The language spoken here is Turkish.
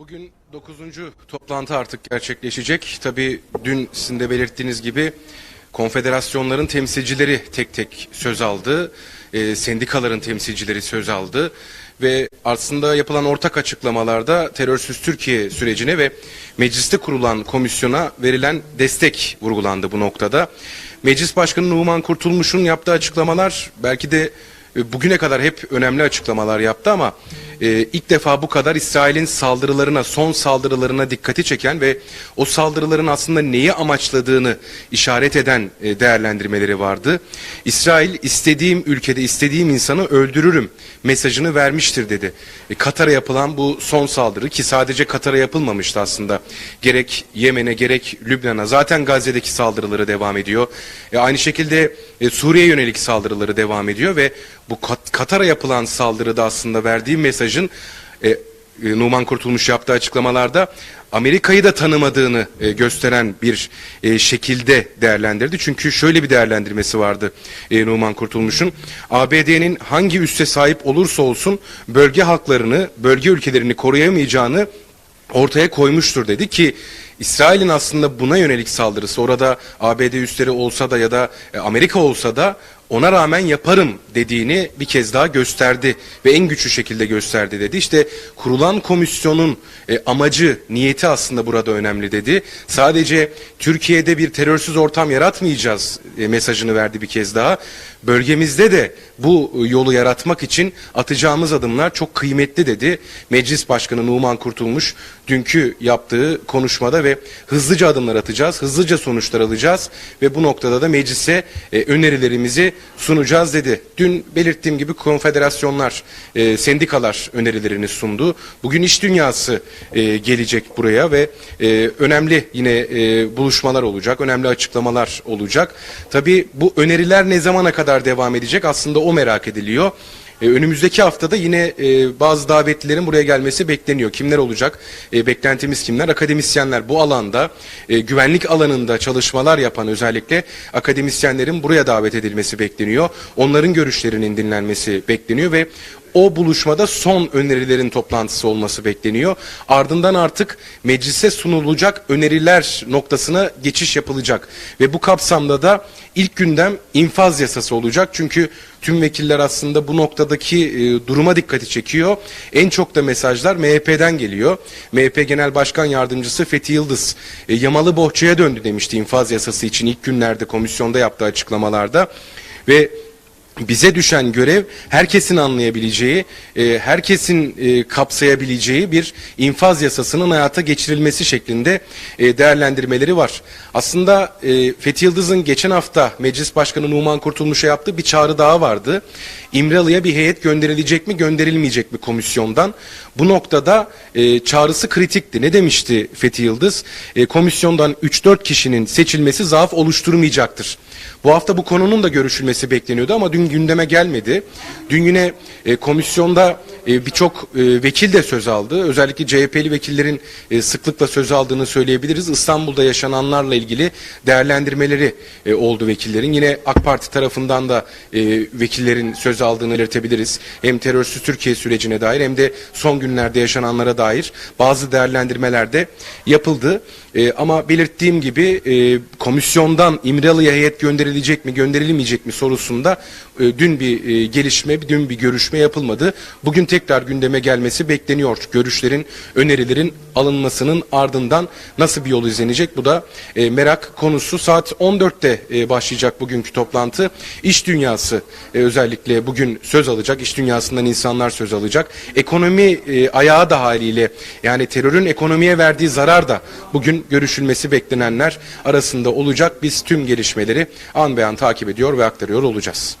Bugün 9. toplantı artık gerçekleşecek. Tabii dün sizin de belirttiğiniz gibi konfederasyonların temsilcileri tek tek söz aldı. E, sendikaların temsilcileri söz aldı. Ve aslında yapılan ortak açıklamalarda terörsüz Türkiye sürecine ve mecliste kurulan komisyona verilen destek vurgulandı bu noktada. Meclis Başkanı Numan Kurtulmuş'un yaptığı açıklamalar belki de e, bugüne kadar hep önemli açıklamalar yaptı ama e, ilk defa bu kadar İsrail'in saldırılarına, son saldırılarına dikkati çeken ve o saldırıların aslında neyi amaçladığını işaret eden e, değerlendirmeleri vardı. İsrail istediğim ülkede istediğim insanı öldürürüm mesajını vermiştir dedi. E, Katar'a yapılan bu son saldırı ki sadece Katar'a yapılmamıştı aslında. Gerek Yemen'e gerek Lübnan'a zaten Gazze'deki saldırıları devam ediyor. E, aynı şekilde e, Suriye'ye yönelik saldırıları devam ediyor ve bu Kat- Katar'a yapılan saldırıda aslında verdiği mesajın e, e, Numan Kurtulmuş yaptığı açıklamalarda Amerika'yı da tanımadığını e, gösteren bir e, şekilde değerlendirdi. Çünkü şöyle bir değerlendirmesi vardı e, Numan Kurtulmuş'un. ABD'nin hangi üsse sahip olursa olsun bölge halklarını, bölge ülkelerini koruyamayacağını ortaya koymuştur dedi ki İsrail'in aslında buna yönelik saldırısı orada ABD üsleri olsa da ya da e, Amerika olsa da ona rağmen yaparım dediğini bir kez daha gösterdi ve en güçlü şekilde gösterdi dedi. İşte kurulan komisyonun e, amacı, niyeti aslında burada önemli dedi. Sadece Türkiye'de bir terörsüz ortam yaratmayacağız e, mesajını verdi bir kez daha. Bölgemizde de bu e, yolu yaratmak için atacağımız adımlar çok kıymetli dedi. Meclis Başkanı Numan Kurtulmuş dünkü yaptığı konuşmada ve hızlıca adımlar atacağız, hızlıca sonuçlar alacağız ve bu noktada da meclise e, önerilerimizi sunacağız dedi. Dün belirttiğim gibi konfederasyonlar, e, sendikalar önerilerini sundu. Bugün iş dünyası e, gelecek buraya ve e, önemli yine e, buluşmalar olacak, önemli açıklamalar olacak. Tabii bu öneriler ne zamana kadar devam edecek aslında o merak ediliyor. E, önümüzdeki haftada yine e, bazı davetlilerin buraya gelmesi bekleniyor. Kimler olacak? E, beklentimiz kimler? Akademisyenler bu alanda e, güvenlik alanında çalışmalar yapan özellikle akademisyenlerin buraya davet edilmesi bekleniyor. Onların görüşlerinin dinlenmesi bekleniyor ve o buluşmada son önerilerin toplantısı olması bekleniyor. Ardından artık meclise sunulacak öneriler noktasına geçiş yapılacak. Ve bu kapsamda da ilk gündem infaz yasası olacak. Çünkü tüm vekiller aslında bu noktadaki e, duruma dikkati çekiyor. En çok da mesajlar MHP'den geliyor. MHP Genel Başkan Yardımcısı Fethi Yıldız e, yamalı bohçaya döndü demişti infaz yasası için ilk günlerde komisyonda yaptığı açıklamalarda. Ve bize düşen görev herkesin anlayabileceği, e, herkesin e, kapsayabileceği bir infaz yasasının hayata geçirilmesi şeklinde e, değerlendirmeleri var. Aslında e, Fethi Yıldız'ın geçen hafta Meclis Başkanı Numan Kurtulmuş'a yaptığı bir çağrı daha vardı. İmralı'ya bir heyet gönderilecek mi gönderilmeyecek mi komisyondan? Bu noktada çağrısı kritikti. Ne demişti Fethi Yıldız? Komisyondan 3-4 kişinin seçilmesi zaaf oluşturmayacaktır. Bu hafta bu konunun da görüşülmesi bekleniyordu ama dün gündeme gelmedi. Dün yine e, komisyonda birçok e, vekil de söz aldı. Özellikle CHP'li vekillerin e, sıklıkla söz aldığını söyleyebiliriz. İstanbul'da yaşananlarla ilgili değerlendirmeleri e, oldu vekillerin. Yine AK Parti tarafından da vekillerin söz aldığını belirtebiliriz. Hem terörsüz Türkiye sürecine dair hem de son günlerde yaşananlara dair bazı değerlendirmeler de yapıldı. Ama belirttiğim gibi komisyondan İmralı'ya heyet gönderilecek mi gönderilmeyecek mi sorusunda dün bir gelişme, dün bir görüşme yapılmadı. Bugün tekrar gündeme gelmesi bekleniyor. Görüşlerin, önerilerin alınmasının ardından nasıl bir yol izlenecek? Bu da e, merak konusu. Saat 14'te e, başlayacak bugünkü toplantı. İş dünyası e, özellikle bugün söz alacak. İş dünyasından insanlar söz alacak. Ekonomi e, ayağı da haliyle yani terörün ekonomiye verdiği zarar da bugün görüşülmesi beklenenler arasında olacak. Biz tüm gelişmeleri an be an takip ediyor ve aktarıyor olacağız.